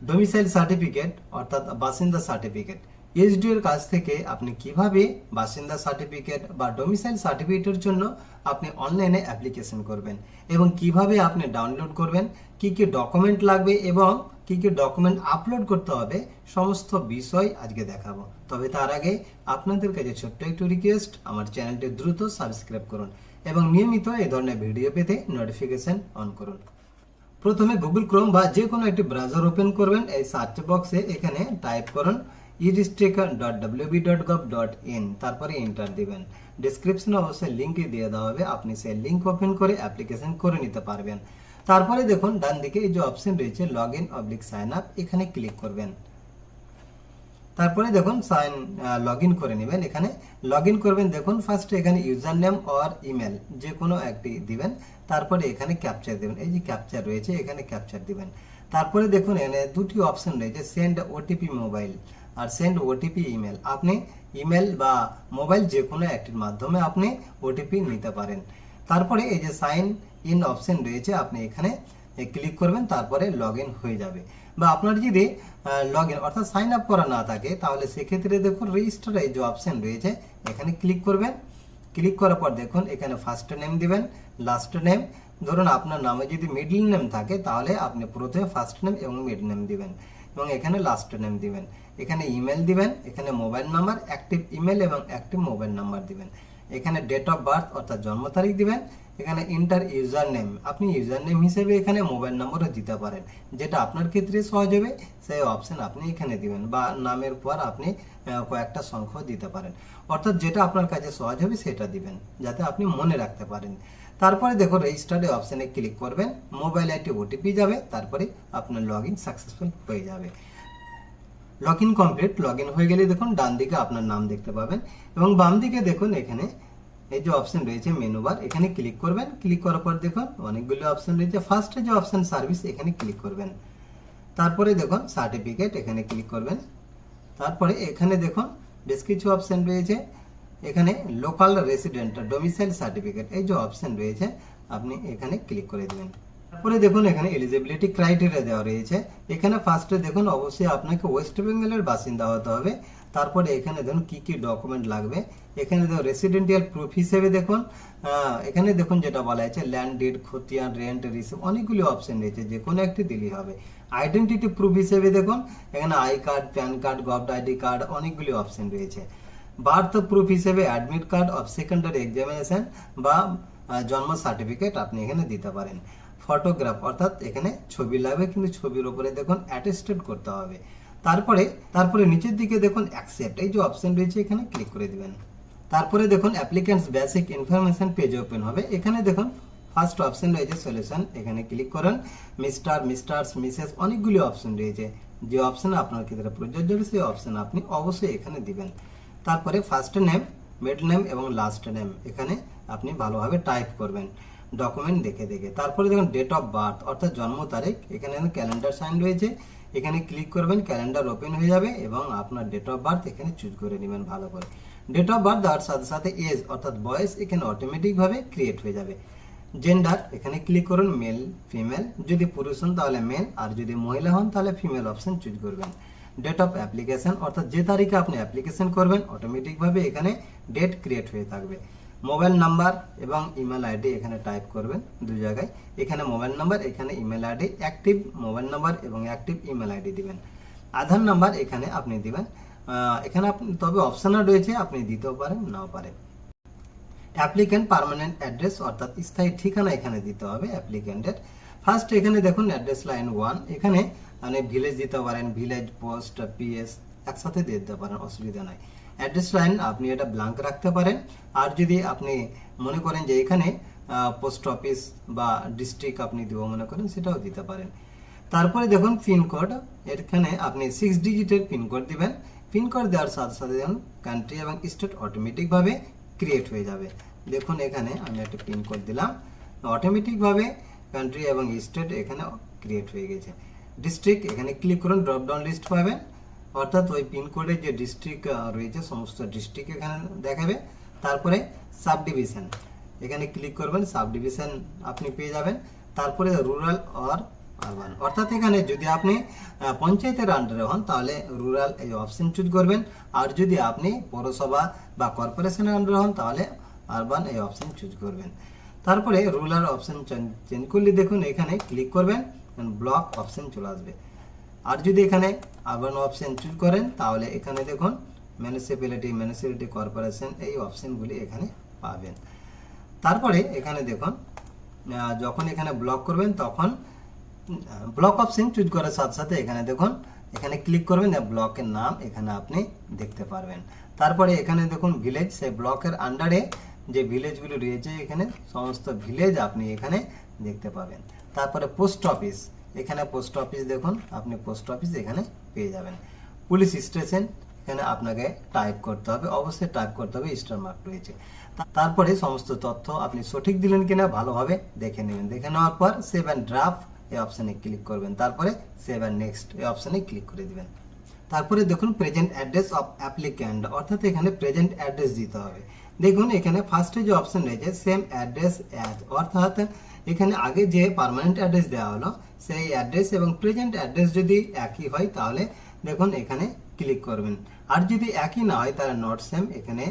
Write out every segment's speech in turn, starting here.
Domicile certificate অর্থাৎ বাসিন্দা certificate HDO এর কাছ থেকে আপনি কীভাবে বাসিন্দা সার্টিফিকেট বা ডোমিসাইল সার্টিফিকেটের জন্য আপনি অনলাইনে অ্যাপ্লিকেশন করবেন এবং কীভাবে আপনি ডাউনলোড করবেন, কি কি ডকুমেন্ট লাগবে এবং কি কি ডকুমেন্ট আপলোড করতে হবে, সমস্ত বিষয় আজকে দেখাবো। তবে তার আগে আপনাদের কাছে ছোট্ট একটু রিকোয়েস্ট আমার চ্যানেলটি দ্রুত সাবস্ক্রাইব করুন এবং নিয়মিত এই ধরনের ভিডিও পেতে নোটিফিকেশন অন করুন। প্রথমে গুগল ক্রোম বা যে কোনো একটি ব্রাউজার ওপেন করবেন। এই সার্চ বক্সে এখানে টাইপ করুন ইডিস্ট্রিকার ডট ডট ডট ইন তারপরে এন্টার দিবেন। ডিসক্রিপশনে অবশ্যই লিঙ্কই দিয়ে দেওয়া হবে। আপনি সেই লিঙ্ক ওপেন করে অ্যাপ্লিকেশন করে নিতে পারবেন। তারপরে দেখুন ডান দিকে এই যে অপশন রয়েছে log in oblique sign up এখানে ক্লিক করবেন। তারপরে দেখুন সাইন লগ করে নেবেন। এখানে লগ করবেন, দেখুন ফার্স্ট এখানে ইউজার নেম অর ইমেল যে কোনো একটি দিবেন। তারপরে এখানে ক্যাপচার দেবেন। এই যে ক্যাপচার রয়েছে, এখানে ক্যাপচার দিবেন। তারপরে দেখুন, এখানে দুটি অপশন রয়েছে সেন্ড ওটিপি মোবাইল আর সেন্ড ওটিপি ইমেল আপনি ইমেল বা মোবাইল যে কোনো একটির মাধ্যমে আপনি ওটিপি নিতে পারেন। তারপরে এই যে সাইন ইন অপশন রয়েছে, আপনি এখানে ক্লিক করবেন, তারপরে লগ হয়ে যাবে। বা আপনার যদি লগ ইন অর্থাৎ সাইন আপ করা না থাকে, তাহলে সেক্ষেত্রে দেখুন রেজিস্টার এই যে অপশন রয়েছে, এখানে ক্লিক করবেন। ক্লিক করার পর দেখুন এখানে ফার্স্ট নেম দিবেন লাস্ট নেম ধরুন আপনার নামে যদি মিডল নেম থাকে, তাহলে আপনি প্রথমে ফার্স্ট নেম এবং মিডল নেম দিবেন এবং এখানে লাস্ট নেম দিবেন। এখানে ইমেল দিবেন, এখানে মোবাইল নাম্বার অ্যাক্টিভ ইমেল এবং অ্যাক্টিভ মোবাইল নাম্বার দিবেন। এখানে ডেট অফ বার্থ অর্থাৎ জন্ম তারিখ দিবেন, এখানে ইন্টার ইউজার নেম আপনি ইউজার নেম হিসেবে এখানে মোবাইল নম্বরও দিতে পারেন। যেটা আপনার ক্ষেত্রে সহজ হবে, সেই অপশান আপনি এখানে দিবেন বা নামের পর আপনি কয়েকটা সংখ্যা দিতে পারেন। অর্থাৎ যেটা আপনার কাছে সহজ হবে, সেটা দিবেন, যাতে আপনি মনে রাখতে পারেন। তারপরে দেখো রেজিস্টার্ড অপশানে ক্লিক করবেন মোবাইল আইটি ওটিপি যাবে, তারপরে আপনার লগ ইন সাকসেসফুল হয়ে যাবে। Log in complete log in হয়ে গেলে দেখুন ডান দিকে আপনার নাম দেখতে পাবেন এবং বাম দিকে দেখুন এখানে এই যে অপশন রয়েছে মেনু বার এখানে ক্লিক করবেন। ক্লিক করার পর দেখুন অনেকগুলো অপশন রয়েছে। ফার্স্টে যে অপশন সার্ভিস এখানে ক্লিক করবেন। তারপরে দেখুন সার্টিফিকেট এখানে ক্লিক করবেন। তারপরে এখানে দেখুন বেশ কিছু অপশন রয়েছে। এখানে লোকাল রেসিডেন্ট ডোমিসাইল সার্টিফিকেট এই যে অপশন রয়েছে, আপনি এখানে ক্লিক করে দেবেন। তারপরে দেখুন এখানে এলিজিবিলিটি ক্রাইটেরিয়া দেওয়া রয়েছে। এখানে ফার্স্টে দেখুন, অবশ্যই আপনাকে ওয়েস্ট বেঙ্গলের বাসিন্দা হতে হবে। তারপরে এখানে দেখুন, কি কি ডকুমেন্ট লাগবে? এখানে দেখুন রেসিডেন্টিয়াল প্রুফ হিসেবে দেখুন এখানে দেখুন যেটা বলা হয়েছে ল্যান্ড ডিড খতিয়ান রেন্ট রিসিভ অনেকগুলি অপশন রয়েছে যে কোনো একটি দিলেই হবে। আইডেন্টিটি প্রুফ হিসেবে দেখুন, এখানে I card PAN card govt ID card অনেকগুলি অপশন রয়েছে। বার্থ প্রুফ হিসেবে admit card of secondary examination বা জন্ম সার্টিফিকেট আপনি এখানে দিতে পারেন। ফটোগ্রাফ অর্থাৎ এখানে ছবি লাগবে, কিন্তু ছবির উপরে দেখুন অ্যাটেস্টেড করতে হবে। তারপরে তারপরে নিচের দিকে দেখুন অ্যাকসেপ্ট এই যে অপশন রয়েছে, এখানে ক্লিক করে দেবেন। তারপরে দেখুন applicant's basic information page open হবে। এখানে দেখুন ফার্স্ট অপশন রয়েছে সলিউশন এখানে ক্লিক করুন। মিস্টার মিস্টার্স মিসেস অনেকগুলি অপশন রয়েছে। যে অপশন আপনার ক্ষেত্রে প্রযোজ্য সেই অপশন আপনি অবশ্যই এখানে দিবেন। তারপরে ফার্স্ট নেম মিডল নেম এবং লাস্ট নেম এখানে আপনি ভালোভাবে টাইপ করবেন। ডকুমেন্ট দেখে দেখে। তারপরে দেখুন ডেট অফ বার্থ অর্থাৎ জন্ম তারিখ, এখানে ক্যালেন্ডার সাইন রয়েছে এখানে ক্লিক করবেন ক্যালেন্ডার ওপেন হয়ে যাবে এবং আপনার ডেট অফ বার্থ এখানে চুজ করে নেবেন ভালো করে। ডেট অফ বার্থ দেওয়ার সাথে সাথে এজ অর্থাৎ বয়স, এখানে অটোমেটিকভাবে ক্রিয়েট হয়ে যাবে। জেন্ডার এখানে ক্লিক করুন মেল ফিমেল যদি পুরুষ হন, তাহলে মেল আর যদি মহিলা হন, তাহলে ফিমেল অপশন চুজ করবেন। ডেট অফ অ্যাপ্লিকেশন অর্থাৎ যে তারিখে আপনি অ্যাপ্লিকেশন করবেন অটোমেটিকভাবে এখানে ডেট ক্রিয়েট হয়ে থাকবে। মোবাইল নাম্বার এবং ইমেল আইডি এখানে টাইপ করবেন দু জায়গায়। এখানে মোবাইল নাম্বার, এখানে email ID, active mobile number এবং অ্যাক্টিভ ইমেল আইডি দিবেন। আধার নাম্বার এখানে আপনি দিবেন। এখানে আপনি, তবে অপশনাল রয়েছে, আপনি দিতেও পারেন, নাও পারেন। অ্যাপ্লিক্যান্ট পার্মানেন্ট অ্যাড্রেস, অর্থাৎ স্থায়ী ঠিকানা এখানে দিতে হবে অ্যাপ্লিক্যান্টের ফার্স্ট এখানে দেখুন অ্যাড্রেস লাইন ওয়ান। এখানে মানে ভিলেজ দিতে পারেন ভিলেজ পোস্ট পিএস একসাথে দিয়ে দিতে পারেন, অসুবিধা নাই। অ্যাড্রেস লাইন আপনি এটা ব্লাঙ্ক রাখতে পারেন। আর যদি আপনি মনে করেন যে এখানে পোস্ট অফিস বা ডিস্ট্রিক্ট আপনি দিব মনে করেন, সেটাও দিতে পারেন। তারপরে দেখুন পিনকোড এখানে আপনি সিক্স ডিজিটের পিনকোড দিবেন। পিনকোড দেওয়ার সাথে সাথে দেখুন কান্ট্রি এবং স্টেট অটোমেটিকভাবে ক্রিয়েট হয়ে যাবে। দেখুন এখানে আমি একটা পিনকোড দিলাম। অটোমেটিকভাবে কান্ট্রি এবং স্টেট এখানে ক্রিয়েট হয়ে গেছে। ডিস্ট্রিক্ট এখানে ক্লিক করুন ড্রপ ডাউন লিস্ট পাবেন। অর্থাৎ ওই পিনকোডের যে ডিস্ট্রিক্ট রয়েছে, সমস্ত ডিস্ট্রিক্ট এখানে দেখাবে। তারপরে সাব ডিভিশন এখানে ক্লিক করবেন সাব ডিভিশন আপনি পেয়ে যাবেন। তারপরে রুরাল অর আরবান অর্থাৎ এখানে যদি আপনি পঞ্চায়েতের আন্ডারে হন, তাহলে রুরাল এই অপশন চুজ করবেন। আর যদি আপনি পৌরসভা বা কর্পোরেশনের আন্ডারে হন, তাহলে আরবান এই অপশন চুজ করবেন। তারপরে রুরাল অপশন চেঞ্জ করলে দেখুন, এখানে ক্লিক করবেন ব্লক অপশন চলে আসবে। আর যদি এখানে আরবান অপশন চুজ করেন, তাহলে এখানে দেখুন মিউনিসিপ্যালিটি মিউনিসিপ্যালিটি কর্পোরেশন এই অপশনগুলি এখানে পাবেন। তারপরে এখানে দেখুন যখন এখানে ব্লক করবেন, তখন ব্লক অপশন চুজ করার সাথে সাথে এখানে দেখুন, এখানে ক্লিক করবেন ব্লকের নাম এখানে আপনি দেখতে পারবেন। তারপরে এখানে দেখুন ভিলেজ সেই ব্লকের আন্ডারে যে ভিলেজগুলো রয়েছে এখানে, সমস্ত ভিলেজ আপনি এখানে দেখতে পাবেন। তারপরে পোস্ট অফিস এখানে পোস্ট অফিস দেখুন, আপনি পোস্ট অফিস এখানে পেয়ে যাবেন। পুলিশ স্টেশন এখানে আপনাকে টাইপ করতে হবে। অবশ্যই টাইপ করতে হবে স্টার মার্ক রয়েছে। তারপরে সমস্ত তথ্য আপনি সঠিক দিলেন কিনা ভালোভাবে দেখে নেবেন। দেখে নেওয়ার পর সেভ অ্যান্ড ড্রাফট এই অপশানে ক্লিক করবেন। তারপরে সেভ অ্যান্ড নেক্সট এই অপশানে ক্লিক করে দিবেন। তারপরে দেখুন প্রেজেন্ট অ্যাড্রেস অফ অ্যাপ্লিক্যান্ট অর্থাৎ এখানে প্রেজেন্ট অ্যাড্রেস দিতে হবে। দেখুন, এখানে ফার্স্টে যে অপশন রয়েছে সেম অ্যাড্রেস অ্যাজ অর্থাৎ এখানে আগে যে পার্মানেন্ট অ্যাড্রেস দেওয়া হলো, সেই অ্যাড্রেস এবং প্রেজেন্ট অ্যাড্রেস যদি একই হয়, তাহলে দেখুন এখানে ক্লিক করবেন। আর যদি একই না হয়, তাহলে নট সেম এখানে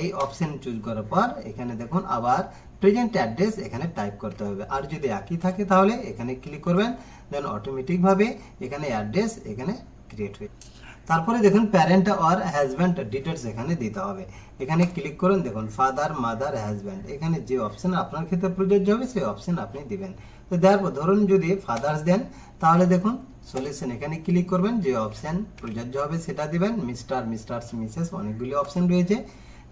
এই অপশন চুজ করার পর এখানে দেখুন আবার প্রেজেন্ট অ্যাড্রেস এখানে টাইপ করতে হবে। আর যদি একই থাকে, তাহলে এখানে ক্লিক করবেন দেন অটোমেটিকভাবে এখানে অ্যাড্রেস এখানে ক্রিয়েট হয়ে তারপরে দেখুন প্যারেন্ট আর হাজব্যান্ড ডিটেলস এখানে দিতে হবে। এখানে ক্লিক করুন, দেখুন ফাদার মাদার হাজব্যান্ড এখানে যে অপশান আপনার ক্ষেত্রে প্রযোজ্য হবে, সেই অপশান আপনি দিবেন। তো পর ধরুন যদি ফাদার্স দেন, তাহলে দেখুন সলিউশন এখানে ক্লিক করবেন, যে অপশান প্রযোজ্য হবে সেটা দিবেন। মিস্টার মিস্টার্স মিসেস অনেকগুলি অপশান রয়েছে।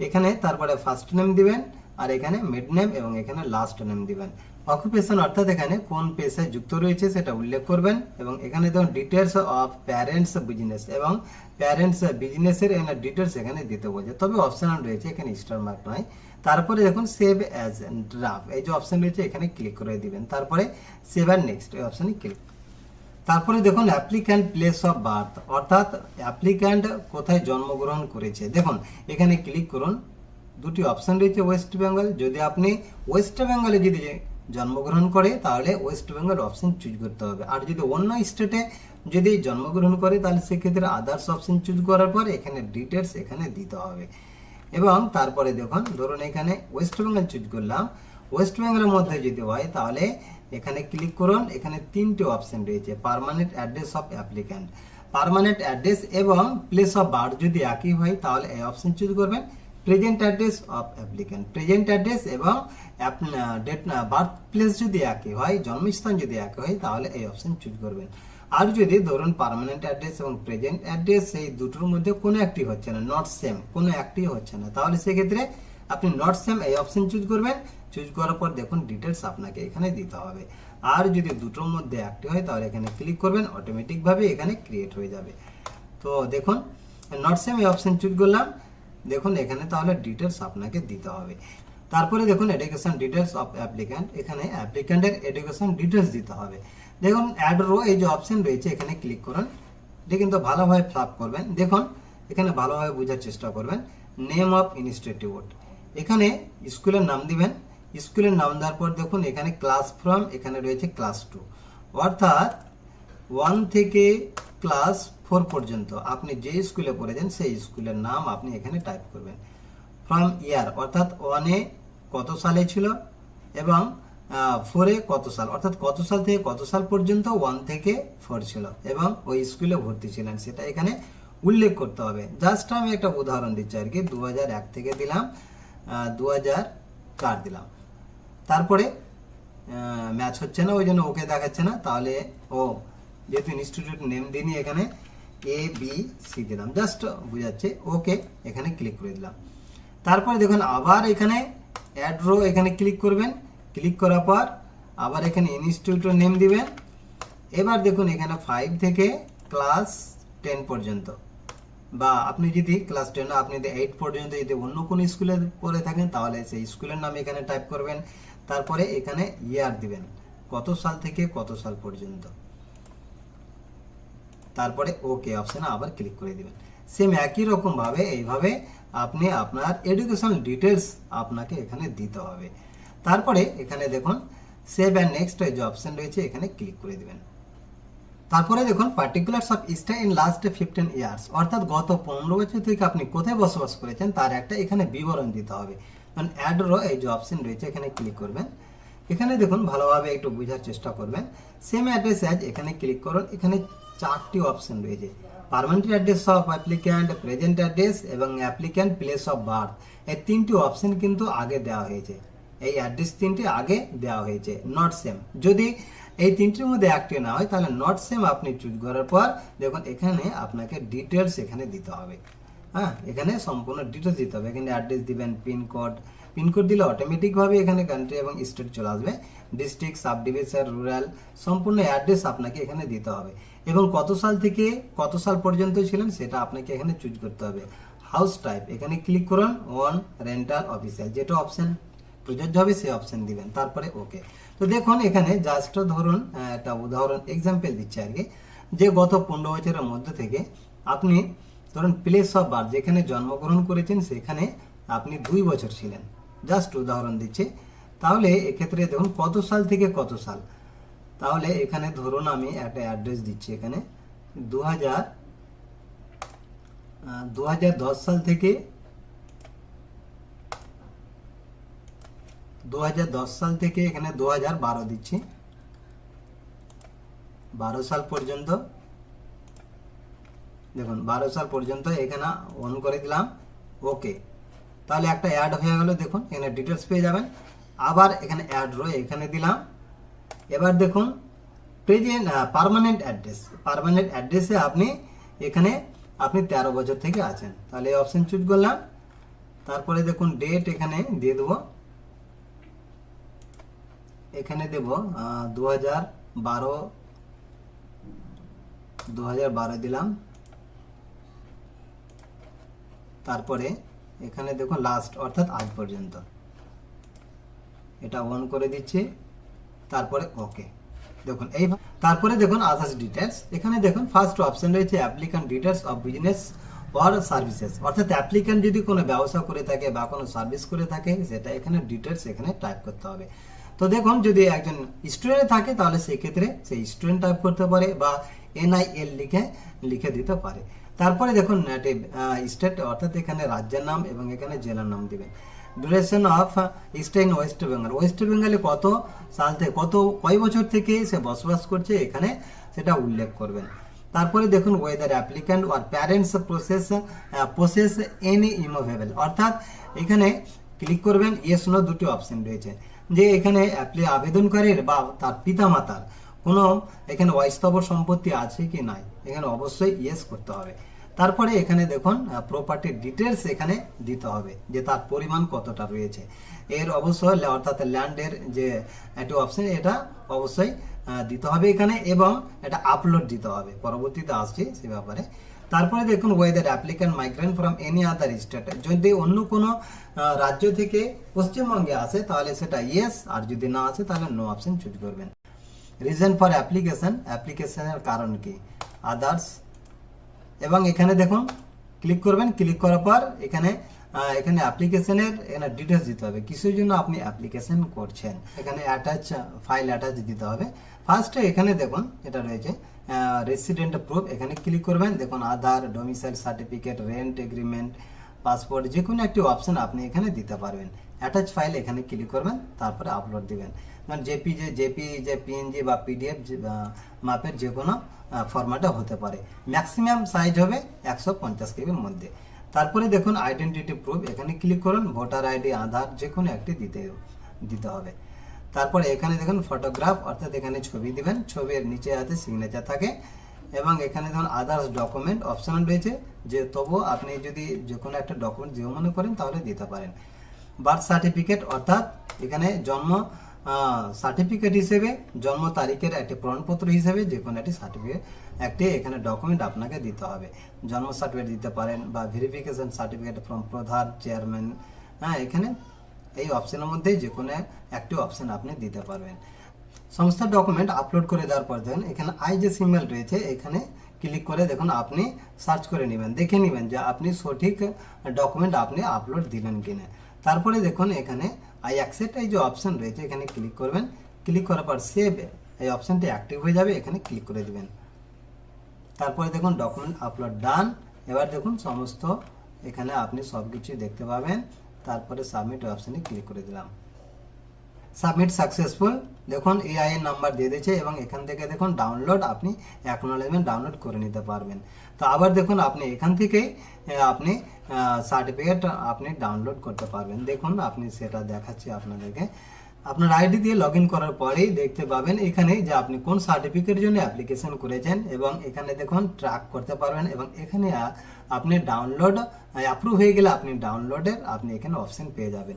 এখানে তারপরে ফার্স্ট নেম দিবেন। আর এখানে মিড নেম এবং এখানে লাস্ট নেম দিবেন। অকুপেশন অর্থাৎ এখানে কোন পেশায় যুক্ত রয়েছে সেটা উল্লেখ করবেন এবং এখানে দেখুন ডিটেলস অফ প্যারেন্টস বিজনেস এবং প্যারেন্টস বিজনেসের এখানে ডিটেলস এখানে দিতে বলছে। তবে অপশনাল রয়েছে, এখানে স্টার মার্ক নয়। তারপরে দেখুন সেভ অ্যাজ ড্রাফ এই যে অপশন রয়েছে, এখানে ক্লিক করে দিবেন। তারপরে সেভ অ্যান্ড নেক্সট এই অপশনে ক্লিক তারপরে দেখুন অ্যাপ্লিক্যান্ট প্লেস অফ বার্থ অর্থাৎ অ্যাপ্লিক্যান্ট কোথায় জন্মগ্রহণ করেছে। দেখুন, এখানে ক্লিক করুন। দুটি অপশন রয়েছে ওয়েস্ট বেঙ্গল যদি আপনি ওয়েস্ট বেঙ্গলে যদি জন্মগ্রহণ করে, তাহলে ওয়েস্ট বেঙ্গল অপশন চুজ করতে হবে। আর যদি অন্য স্টেটে যদি জন্মগ্রহণ করে, তাহলে সেক্ষেত্রে আদার্স অপশন চুজ করার পর এখানে ডিটেলস এখানে দিতে হবে। এবং তারপরে দেখুন, ধরুন এখানে ওয়েস্ট বেঙ্গল চুজ করলাম। ওয়েস্ট বেঙ্গলের মধ্যে যদি হয়, তাহলে এখানে ক্লিক করুন। এখানে তিনটে অপশান রয়েছে permanent address of applicant permanent address এবং প্লেস অফ বার্থ যদি একই হয়, তাহলে এই অপশন চুজ করবেন। Present address of applicant present address এবং ডেট বার্থ প্লেস যদি একই হয়, জন্মস্থান যদি একই হয়, তাহলে এই অপশন চুজ করবেন। আর যদি ধরুন পারমানেন্ট অ্যাড্রেস এবং প্রেজেন্ট অ্যাড্রেস এই দুটোর মধ্যে কোনো একটি হচ্ছে না নট সেম কোনো একটি হচ্ছে না। তাহলে সেক্ষেত্রে আপনি নট সেম এই অপশন চুজ করবেন। চুজ করার পর দেখুন ডিটেলস আপনাকে এখানে দিতে হবে। আর যদি দুটোর মধ্যে একটি হয়, তাহলে এখানে ক্লিক করবেন অটোমেটিকভাবে এখানে ক্রিয়েট হয়ে যাবে। তো দেখুন নট সেম এই অপশন চুজ করলাম। দেখুন, এখানে তাহলে ডিটেলস আপনাকে দিতে হবে। তারপরে দেখুন এডুকেশন ডিটেলস অফ অ্যাপ্লিক্যান্ট এখানে অ্যাপ্লিক্যান্টের এডুকেশন ডিটেলস দিতে হবে। দেখুন অ্যাড রো এই যে অপশন রয়েছে, এখানে ক্লিক করুন। এটা কিন্তু ভালোভাবে ফ্লাপ করবেন। দেখুন, এখানে ভালোভাবে বোঝার চেষ্টা করবেন। নেম অফ ইনস্টিটিউট এখানে স্কুলের নাম দিবেন। স্কুলের নাম দেওয়ার পর দেখুন, এখানে ক্লাস ফ্রম এখানে রয়েছে ক্লাস টু অর্থাৎ ওয়ান থেকে ক্লাস ফোর পর্যন্ত আপনি যে স্কুলে পড়েছেন, সেই স্কুলের নাম আপনি এখানে টাইপ করবেন। ফ্রম ইয়ার, অর্থাৎ ওয়ানে কত সালে ছিল এবং ফোরে কত সাল, অর্থাৎ কত সাল থেকে কত সাল পর্যন্ত ওয়ান থেকে ফোর ছিল এবং ওই স্কুলে ভর্তি ছিলেন। সেটা এখানে উল্লেখ করতে হবে। জাস্ট আমি একটা উদাহরণ দিচ্ছি আর কি দু থেকে দিলাম দু দিলাম। তারপরে ম্যাচ হচ্ছে না, ওই জন্য ওকে দেখাচ্ছে না। তাহলে ও যেহেতু ইনস্টিটিউট নেম দিইনি এখানে এ বি সি দিলাম। জাস্ট বুঝাচ্ছে। ওকে এখানে ক্লিক করে দিলাম। তারপরে দেখুন, আবার এখানে অ্যাড রো এখানে ক্লিক করবেন। ক্লিক করার পর আবার এখানে ইনস্টিটিউটের নেম দিবেন। এবার দেখুন, এখানে ফাইভ থেকে ক্লাস টেন পর্যন্ত। বা আপনি যদি ক্লাস টেন আপনি যদি এইট পর্যন্ত যদি অন্য কোনো স্কুলে পড়ে থাকেন, তাহলে সেই স্কুলের নাম এখানে টাইপ করবেন। তারপরে এখানে ইয়ার দিবেন। কত সাল থেকে কত সাল পর্যন্ত? তারপরে ওকে অপশানে আবার ক্লিক করে দিবেন। সেম একই রকম ভাবে এইভাবে আপনি আপনার এডুকেশন ডিটেলস আপনাকে এখানে দিতে হবে। তারপরে এখানে দেখুন সেভ অ্যান্ড নেক্সট যে অপশন রয়েছে, এখানে ক্লিক করে দিবেন। তারপরে দেখুন particulars of stay in last fifteen years অর্থাৎ গত পনেরো বছর থেকে আপনি কোথায় বসবাস করেছেন, তার একটা এখানে বিবরণ দিতে হবে। কারণ অ্যাড এই যে অপশন রয়েছে, এখানে ক্লিক করবেন। এখানে দেখুন, ভালোভাবে একটু বোঝার চেষ্টা করবেন। সেম অ্যাড্রেস অ্যাজ এখানে ক্লিক করুন। এখানে চারটি অপশন রয়েছে। Permanent address of applicant present address এবং অ্যাপ্লিক্যান্ট প্লেস অফ বার্থ এই তিনটি অপশন কিন্তু আগে দেওয়া হয়েছে। এই অ্যাড্রেস তিনটি আগে দেওয়া হয়েছে। নট সেম যদি এই তিনটির মধ্যে একটি না হয়, তাহলে নট সেম আপনি চুজ করার পর দেখুন, এখানে আপনাকে ডিটেলস এখানে দিতে হবে। হ্যাঁ এখানে সম্পূর্ণ ডিটেলস দিতে হবে। এখানে অ্যাড্রেস দিবেন পিনকোড পিনকোড দিলে অটোমেটিকভাবে এখানে কান্ট্রি এবং স্টেট চলে আসবে। ডিস্ট্রিক্ট সাব ডিভিশন রুরাল সম্পূর্ণ অ্যাড্রেস আপনাকে এখানে দিতে হবে। এবং কত সাল থেকে কত সাল পর্যন্ত ছিলেন সেটা আপনাকে এখানে চুজ করতে হবে। হাউস টাইপ এখানে ক্লিক করুন অন রেন্টাল অফিসিয়াল যেটা অপশান প্রযোজ্য হবে সেই অপশন দিবেন, তারপরে ওকে তো দেখুন, এখানে জাস্ট ধরুন, একটা উদাহরণ এক্সাম্পল দিচ্ছে আর কি যে গত পনেরো বছরের মধ্যে থেকে আপনি ধরুন প্লেস অফ বার্থ যেখানে জন্মগ্রহণ করেছেন, সেখানে আপনি দুই বছর ছিলেন। জাস্ট উদাহরণ দিচ্ছি। তাহলে এক্ষেত্রে দেখুন, কত সাল থেকে কত সাল? তাহলে এখানে ধরুন আমি একটা অ্যাড্রেস দিচ্ছি এখানে। দু হাজার দু সাল থেকে দু হাজার দশ সাল থেকে এখানে দু হাজার বারো দিচ্ছি। বারো সাল পর্যন্ত, দেখুন, বারো সাল পর্যন্ত এখানে অন করে দিলাম ওকে তাহলে একটা অ্যাড হয়ে গেল, দেখুন, এখানে ডিটেলস পেয়ে যাবেন। আবার এখানে অ্যাড রয়ে এখানে দিলাম। এবার দেখুন প্রেজেন্ট পার্মানেন্ট অ্যাড্রেস পার্মানেন্ট অ্যাড্রেসে আপনি এখানে আপনি তেরো বছর থেকে আছেন। তাহলে এই অপশান চুজ করলাম। তারপরে দেখুন ডেট এখানে দিয়ে দেবো। এখানে দেব দু হাজার বারো দু হাজার বারো দিলাম। তারপরে এখানে দেখুন লাস্ট অর্থাৎ আজ পর্যন্ত। এটা অন করে দিচ্ছি। তারপরে ওকে দেখুন, এই তারপরে দেখুন আদার্স ডিটেলস এখানে দেখুন ফার্স্ট অপশন রয়েছে applicant details of business or services অর্থাৎ অ্যাপ্লিক্যান্ট যদি কোনো ব্যবসা করে থাকে বা কোনো সার্ভিস করে থাকে, সেটা এখানে ডিটেলস এখানে টাইপ করতে হবে। তো দেখুন, যদি একজন স্টুডেন্ট থাকে, তাহলে সেই ক্ষেত্রে সেই স্টুডেন্ট টাইপ করতে পারে বা এনআইএল লিখে লিখে দিতে পারে। তারপরে দেখুন নেটিভ স্টেট অর্থাৎ এখানে রাজ্যের নাম এবং এখানে জেলার নাম দিবেন। Duration of stay in West Bengal West বেঙ্গলে কত সাল থেকে, কত, কয় বছর থেকে সে বসবাস করছে এখানে সেটা উল্লেখ করবেন। তারপরে দেখুন whether applicant or parents process process any immovable অর্থাৎ এখানে ক্লিক করবেন ইয়েস নো দুটি অপশন রয়েছে। যে এখানে অ্যাপ্লি আবেদনকারীর বা তার পিতামাতার, কোনো এখানে অস্থাবর সম্পত্তি আছে কি নাই? এখানে অবশ্যই ইয়েস করতে হবে। তারপরে এখানে দেখুন প্রপার্টির ডিটেলস এখানে দিতে হবে যে তার পরিমাণ কতটা রয়েছে। এর অবশ্যই অর্থাৎ ল্যান্ডের যে একটি অপশন এটা অবশ্যই দিতে হবে এখানে এবং এটা আপলোড দিতে হবে। পরবর্তীতে আসছে সে ব্যাপারে। তারপরে দেখুন whether applicant migrant from any other state যদি অন্য কোনো রাজ্য থেকে পশ্চিমবঙ্গে আসে, তাহলে সেটা ইয়েস আর যদি না আসে, তাহলে নো অপশন চুজ করবেন। রিজন ফর অ্যাপ্লিকেশন অ্যাপ্লিকেশনের কারণ কি? আদার্স এবং এখানে দেখুন ক্লিক করবেন ক্লিক করার পর এখানে এখানে অ্যাপ্লিকেশনের এখানে ডিটেলস দিতে হবে। কিসের জন্য আপনি অ্যাপ্লিকেশন করছেন? এখানে অ্যাটাচ ফাইল অ্যাটাচ দিতে হবে। ফার্স্টে এখানে দেখুন, এটা রয়েছে রেসিডেন্ট প্রুফ এখানে ক্লিক করবেন, দেখুন, Aadhaar domicile certificate rent agreement passport যে কোনো একটি অপশান আপনি এখানে দিতে পারবেন। অ্যাটাচ ফাইল এখানে ক্লিক করবেন, তারপরে আপলোড দিবেন। মানে জেপি যে জেপি যে পিএনজি বা পিডিএফ মাপের যে কোনো ফরম্যাটে হতে পারে। ম্যাক্সিমাম সাইজ হবে একশো পঞ্চাশ কেবির মধ্যে। তারপরে দেখুন আইডেন্টিটি প্রুফ এখানে ক্লিক করুন ভোটার আইডি আধার যে কোনো একটি দিতে দিতে হবে। তারপরে এখানে দেখুন ফটোগ্রাফ অর্থাৎ এখানে ছবি দিবেন। ছবির নিচে হাতে সিগনেচার থাকে এবং এখানে ধরুন আদার্স ডকুমেন্ট অপশন রয়েছে। যে তবুও আপনি যদি যে কোনো একটা ডকুমেন্ট যে মনে করেন তাহলে দিতে পারেন। বার্থ সার্টিফিকেট অর্থাৎ এখানে জন্ম সার্টিফিকেট হিসেবে, জন্ম তারিখের একটি প্রমাণপত্র হিসেবে যে কোনো একটি সার্টিফিকেট একটি এখানে ডকুমেন্ট আপনাকে দিতে হবে। জন্ম সার্টিফিকেট দিতে পারেন বা verification certificate from pradhan chairman হ্যাঁ এখানে এই অপশনের মধ্যে যে কোনো একটি অপশন আপনি দিতে পারবেন। সংস্থার ডকুমেন্ট আপলোড করে দেওয়ার পর দেখুন, এখানে আই যে সিম্বল রয়েছে, এখানে ক্লিক করে দেখুন, আপনি সার্চ করে নেবেন। দেখে নেবেন যে আপনি সঠিক ডকুমেন্ট আপনি আপলোড দিলেন কিনা। তারপরে দেখুন, এখানে আই অ্যাকসেপ্ট এই যে অপশন রয়েছে, এখানে ক্লিক করবেন। ক্লিক করার পর সেভ এই অপশানটি অ্যাক্টিভ হয়ে যাবে, এখানে ক্লিক করে দেবেন। তারপরে দেখুন ডকুমেন্ট আপলোড ডান এবার দেখুন, সমস্ত এখানে আপনি সব কিছুই দেখতে পাবেন। তারপরে সাবমিট অপশানে ক্লিক করে দিলাম। সাবমিট সাকসেসফুল দেখুন এআই নাম্বার দিয়ে দিয়েছে এবং এখান থেকে দেখুন ডাউনলোড আপনি অ্যাকনোলেজমেন্ট ডাউনলোড করে নিতে পারবেন। তো আবার দেখুন আপনি এখান থেকেই আপনি সার্টিফিকেট আপনি ডাউনলোড করতে পারবেন। দেখুন আপনি সেটা দেখাচ্ছি আপনাদেরকে। আপনার আইডি দিয়ে লগ করার পরেই দেখতে পাবেন এখানে যে আপনি কোন সার্টিফিকেটের জন্য অ্যাপ্লিকেশন করেছেন এবং এখানে দেখুন ট্র্যাক করতে পারবেন এবং এখানে আপনি ডাউনলোড অ্যাপ্রুভ হয়ে গেলে আপনি ডাউনলোডের আপনি এখানে অপশন পেয়ে যাবেন।